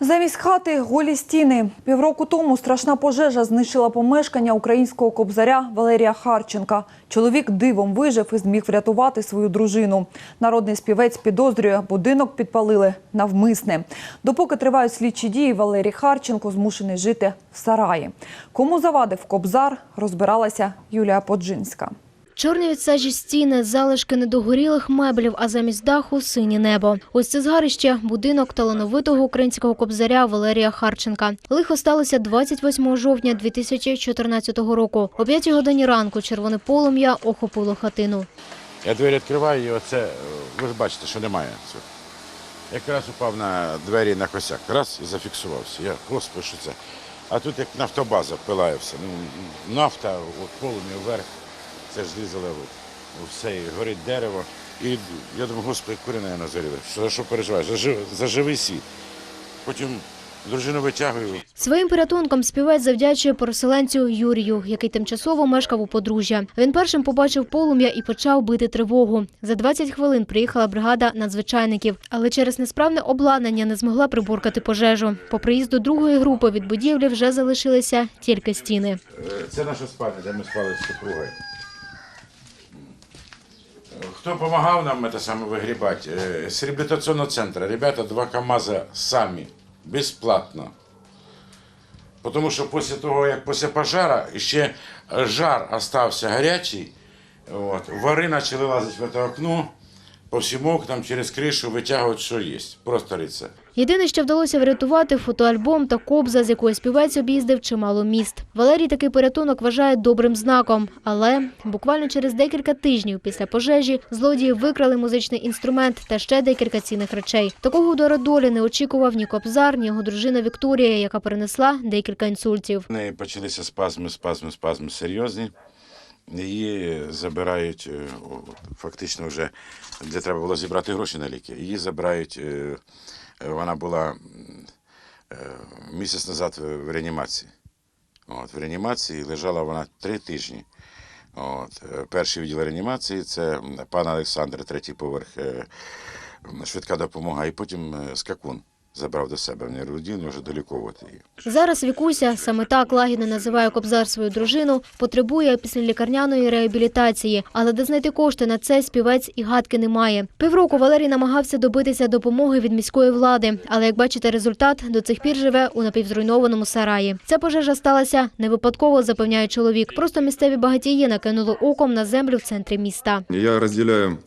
Замість хати голі стіни. Півроку тому страшна пожежа знищила помешкання українського кобзаря Валерія Харченка. Чоловік дивом вижив і зміг врятувати свою дружину. Народний співець підозрює, будинок підпалили навмисне. Допоки тривають слідчі дії, Валерій Харченко змушений жити в сараї. Кому завадив кобзар, розбиралася Юлія Поджинська. Чорні від сажі стіни, залишки недогорілих меблів, а замість даху – синє небо. Ось це згарище – будинок талановитого українського кобзаря Валерія Харченка. Лихо сталося 28 жовтня 2014 року. О 5 годині ранку червоне полум'я охопило хатину. Я двері відкриваю і оце, е, ви ж бачите, що немає цього. Якраз упав на двері на косяк. Раз і зафіксувався. Я, господи, що це? А тут як нафтобаза пилає все. Ну, нафта, полум'я вверх, це ж зрізали все, і горить дерево. І я думаю, господи, кури, на зоріли. Що, за що переживаєш? За, жив- за живий світ. Потім дружину витягую. Своїм порятунком співець завдячує переселенцю Юрію, який тимчасово мешкав у подружжя. Він першим побачив полум'я і почав бити тривогу. За 20 хвилин приїхала бригада надзвичайників, але через несправне обладнання не змогла приборкати пожежу. По приїзду другої групи від будівлі вже залишилися тільки стіни. Це наша спальня, де ми спали з супругою. Хто допомагав нам це саме вигрібати? Е, реабілітаційного центру. Ребята два КАМАЗа самі, безплатно. Тому що після того, як після пожара, ще жар остався гарячий, от, вари почали лазити в це окно, по всім окнам через кришу витягувати, що є. Просто риться. Єдине, що вдалося врятувати фотоальбом та кобза, з якої співець об'їздив чимало міст. Валерій такий порятунок вважає добрим знаком. Але буквально через декілька тижнів після пожежі злодії викрали музичний інструмент та ще декілька цінних речей. Такого удару долі не очікував ні Кобзар, ні його дружина Вікторія, яка перенесла декілька інсультів. В неї почалися спазми, спазми, спазми серйозні. Її забирають е, фактично вже, де треба було зібрати гроші на ліки. Її забирають, е, е, вона була місяць назад в реанімації. От, в реанімації лежала вона три тижні. От, перший відділ реанімації це пан Олександр, третій поверх, швидка допомога, і потім скакун забрав до себе в нейродію, вже доліковувати її. Зараз Вікуся, саме так лагідно називає Кобзар свою дружину, потребує післялікарняної реабілітації. Але де знайти кошти на це співець і гадки немає. Півроку Валерій намагався добитися допомоги від міської влади, але як бачите, результат до цих пір живе у напівзруйнованому сараї. Ця пожежа сталася не випадково, запевняє чоловік. Просто місцеві багатії накинули оком на землю в центрі міста. Я разделяю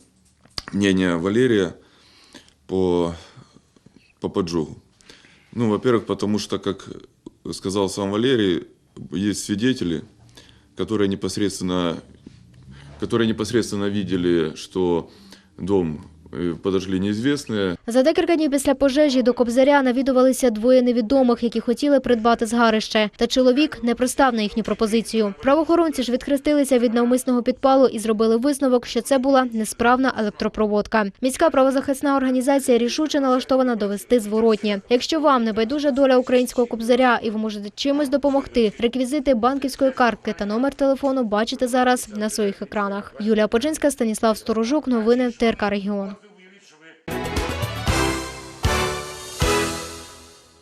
мнение Валерия по, по поджогу. Ну, во-первых, потому что, как сказал сам Валерий, есть свидетели, которые непосредственно, которые непосредственно видели, что дом подожгли неизвестные. За декілька днів після пожежі до Кобзаря навідувалися двоє невідомих, які хотіли придбати згарище. Та чоловік не пристав на їхню пропозицію. Правоохоронці ж відхрестилися від навмисного підпалу і зробили висновок, що це була несправна електропроводка. Міська правозахисна організація рішуче налаштована довести зворотнє. Якщо вам не байдужа доля українського Кобзаря і ви можете чимось допомогти, реквізити банківської картки та номер телефону бачите зараз на своїх екранах. Юлія Поджинська, Станіслав Сторожук. Новини ТРК Регіон.